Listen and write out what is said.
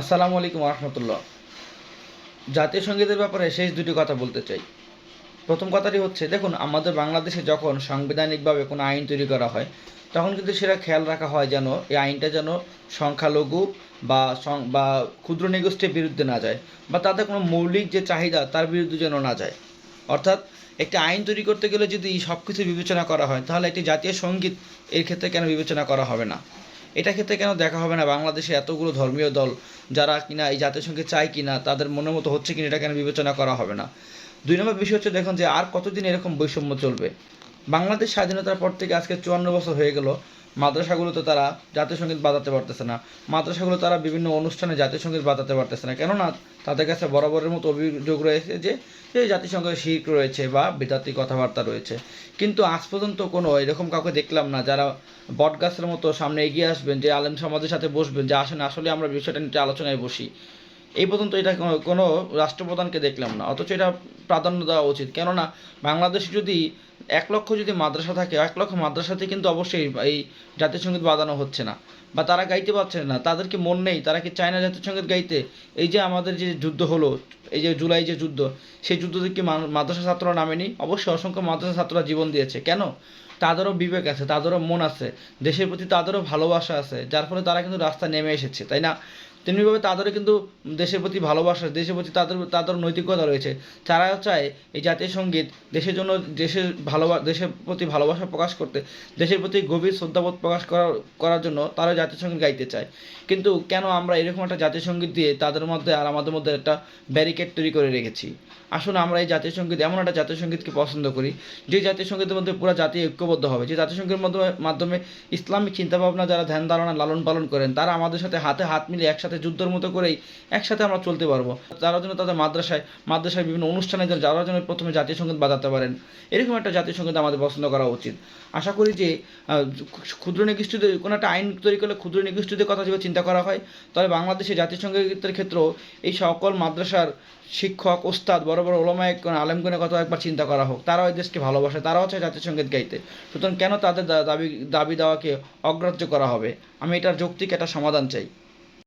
আসসালামু আলাইকুম রহমতুল্লাহ জাতীয় সঙ্গীতের ব্যাপারে শেষ দুটি কথা বলতে চাই। প্রথম কথাটি হচ্ছে, দেখুন, আমাদের বাংলাদেশে যখন সাংবিধানিকভাবে কোনো আইন তৈরি করা হয়, তখন কিন্তু সেটা খেয়াল রাখা হয় যেন এই আইনটা যেন সংখ্যালঘু বা বা ক্ষুদ্র নিগোষ্ঠীর বিরুদ্ধে না যায়, বা তাদের কোনো মৌলিক যে চাহিদা, তার বিরুদ্ধে যেন না যায়। অর্থাৎ, একটি আইন তৈরি করতে গেলে যদি সব কিছু বিবেচনা করা হয়, তাহলে একটি জাতীয় সংগীত এর ক্ষেত্রে কেন বিবেচনা করা হবে না? এটা ক্ষেত্রে কেন দেখা হবে না? বাংলাদেশে এতগুলো ধর্মীয় দল যারা কিনা এই জাতীয় সঙ্গে চায় কিনা, তাদের মনের মতো হচ্ছে কিনা, এটা কেন বিবেচনা করা হবে না? দুই নম্বর বিষয় হচ্ছে, দেখুন যে আর কতদিন এরকম বৈষম্য চলবে? বাংলাদেশ স্বাধীনতার পর থেকে আজকে চুয়ান্ন বছর হয়ে গেল মাদ্রাসাগুলোতে তারা জাতীয় সংগীত বাজাতে পারতেছে না। মাদ্রাসাগুলো তারা বিভিন্ন অনুষ্ঠানে জাতীয় সংগীত বাজাতে পারতেছে না। কেননা তাদের কাছে বরাবরের মতো অভিযোগ রয়েছে যে এই জাতিসংঘের শিখ রয়েছে বা বিতাত্ত্বিক কথাবার্তা রয়েছে। কিন্তু আজ পর্যন্ত কোনো এরকম কাউকে দেখলাম না যারা বটগাছের মতো সামনে এগিয়ে আসবেন, যে আলেম সমাজের সাথে বসবেন, যে আসেন, আসলে আমরা বিষয়টা নিয়ে আলোচনায় বসি। এই পর্যন্ত এটা কোনো রাষ্ট্রপ্রধানকে দেখলাম না। অথচ এটা প্রাধান্য দেওয়া উচিত। কেননা বাংলাদেশে যদি এক লক্ষ যদি মাদ্রাসা থাকে, এক লক্ষ মাদ্রাসাতে কিন্তু অবশ্যই এই জাতীয় সংগীত বাজানো হচ্ছে না। বা তারা গাইতে পারছে না, তাদের কি মন নেই? তারা কি চায় না জাতীয় সংগীত গাইতে? এই যে আমাদের যে যুদ্ধ হলো, এই যে জুলাই যে যুদ্ধ, সেই যুদ্ধতে কি মাদ্রাসা ছাত্ররা নামেনি? অবশ্যই অসংখ্য মাদ্রাসা ছাত্ররা জীবন দিয়েছে। কেন? তাদেরও বিবেক আছে, তাদেরও মন আছে, দেশের প্রতি তাদেরও ভালোবাসা আছে, যার ফলে তারা কিন্তু রাস্তায় নেমে এসেছে, তাই না? তেমনিভাবে তাদেরও কিন্তু দেশের প্রতি ভালোবাসা দেশের প্রতি তাদের তাদের নৈতিকতা রয়েছে। তারা চায় এই জাতীয় সংগীত দেশের জন্য দেশের ভালোবা, দেশের প্রতি ভালোবাসা প্রকাশ করতে, দেশের প্রতি গভীর শ্রদ্ধাবোধ প্রকাশ করার করার জন্য তারা জাতীয় সংগীত গাইতে চায়। কিন্তু কেন আমরা এরকম একটা জাতীয় সংগীত দিয়ে তাদের মধ্যে আর আমাদের মধ্যে একটা ব্যারিকেড তৈরি করে রেখেছি? আসুন আমরা এই জাতীয় সংগীত, এমন একটা জাতীয় সঙ্গীতকে পছন্দ করি, যে জাতীয় সঙ্গীতের মধ্যে পুরো জাতি ঐক্যবদ্ধ হবে। যে জাতিসংঘের মাধ্যমে মাধ্যমে ইসলামিক চিন্তাভাবনা যারা ধ্যান ধারণা লালন পালন করেন, তারা আমাদের সাথে হাতে হাত মিলিয়ে একসাথে যুদ্ধের মতো করেই একসাথে আমরা চলতে পারব। তারা যেন তাদের মাদ্রাসায় মাদ্রাসায় বিভিন্ন অনুষ্ঠানে যেন, যারা যেন প্রথমে জাতীয় সংগীত বাজাতে পারেন। এরকম একটা জাতীয় সংগীত আমাদের পছন্দ করা উচিত। আশা করি যে ক্ষুদ্র নিগোষ্ঠীদের কোনো একটা আইন তৈরি করলে ক্ষুদ্র নিকৃষ্টদের কথা যদি চিন্তা করা হয়। তাহলে বাংলাদেশে জাতীয় সঙ্গীতের ক্ষেত্রেও এই সকল মাদ্রাসার শিক্ষক, ওস্তাদ, বড় বড় ওলামায় আলেমগণের কথা একবার চিন্তা করা হোক। তারাও এই দেশকে ভালোবাসে। তারাও চায় জাতীয় সংগীত গাইতে। সুতরাং কেন তাদের দাবি দাবি দেওয়াকে অগ্রাহ্য করা হবে? আমি এটার যৌক্তিক একটা সমাধান চাই।